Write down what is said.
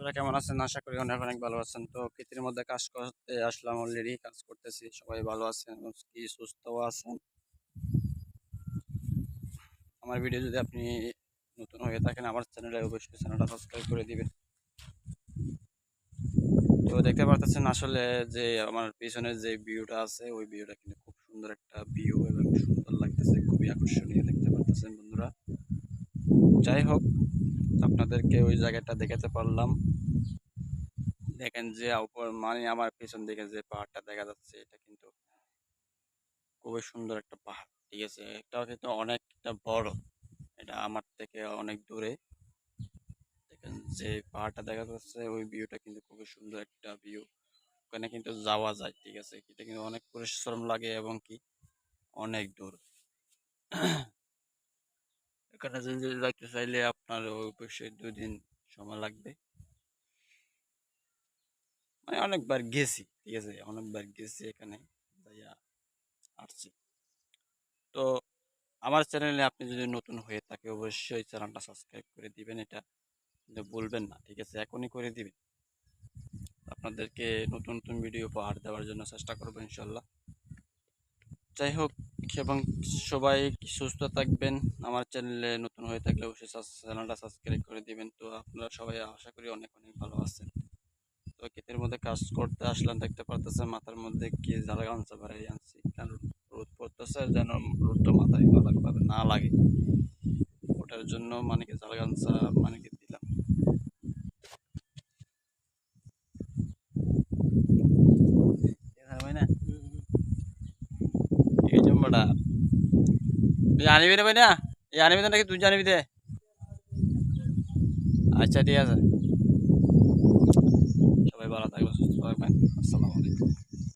আপনারা কেমন আছেন? আশা করি অনেক অনেক ভালো আছেন। তো কৃতির মধ্যে কাজ করতে আসলাম অলরেডি কাজ করতেছি, সবাই ভালো আছেন? কি, সুস্থও আছেন? আমার ভিডিও যদি আপনি নতুন হয়ে থাকেন, আমার চ্যানেলে অবশ্যই চ্যানেলটা সাবস্ক্রাইব করে দিবেন। তো দেখতে পারতেছেন আসলে যে আমার পিছনে যে ভিউটা আছে, ওই ভিউটা কিন্তু খুব সুন্দর একটা ভিউ এবং সুন্দর লাগতেছে, খুবই আকর্ষণীয় দেখতে পারতেছেন বন্ধুরা। যাই হোক আপনাদেরকে ওই জায়গাটা দেখাতে পারলাম। দেখেন যে উপর মানে আমার পেছন দিকে যে পাহাড়টা দেখা যাচ্ছে, এটা কিন্তু খুবই সুন্দর একটা পাহাড়, ঠিক আছে? এটাও কিন্তু অনেকটা বড়, এটা আমার থেকে অনেক দূরে। দেখেন যে পাহাড়টা দেখা যাচ্ছে, ওই ভিউটা কিন্তু খুবই সুন্দর একটা ভিউ। ওখানে কিন্তু যাওয়া যায়, ঠিক আছে? এটা কিন্তু অনেক পরিশ্রম লাগে এবং কি অনেক দূর। এখানে যাইতে চাইলে আপনার অবশ্যই দুই দিন সময় লাগবে। মানে অনেকবার গেছি, ঠিক আছে? অনেকবার গেছি এখানে যাইয়া আসছি। তো আমার চ্যানেলে আপনি যদি নতুন হয়ে থাকে, অবশ্যই চ্যানেলটা সাবস্ক্রাইব করে দিবেন। এটা বলবেন না, ঠিক আছে? এখনই করে দিবেন। আপনাদেরকে নতুন নতুন ভিডিও উপহার দেওয়ার জন্য চেষ্টা করব ইনশাল্লাহ। যাই হোক এবং সবাই সুস্থ থাকবেন। আমার চ্যানেলে নতুন হয়ে থাকলে অবশ্যই চ্যানেলটা সাবস্ক্রাইব করে দিবেন। তো আপনারা সবাই আশা করি অনেক অনেক ভালো আছেন। তো ক্ষেতের মধ্যে কাজ করতে আসলাম, দেখতে পারতেছেন মাথার মধ্যে কি জ্বালা গামছা বাড়াই আনছি। কারণ রোদ পড়তেছে, যেন রোদটা মাথায় ভাবে না লাগে। ওটার জন্য মানে কি জ্বালা গামছা মানে কি ওটা তুই আনিবি রে না জানিবি আনিবি নাকি, তুই জানিবি দে। আচ্ছা ঠিক আছে। সবাই ভালো থাকবেন সুস্থ আসসালামু আলাইকুম।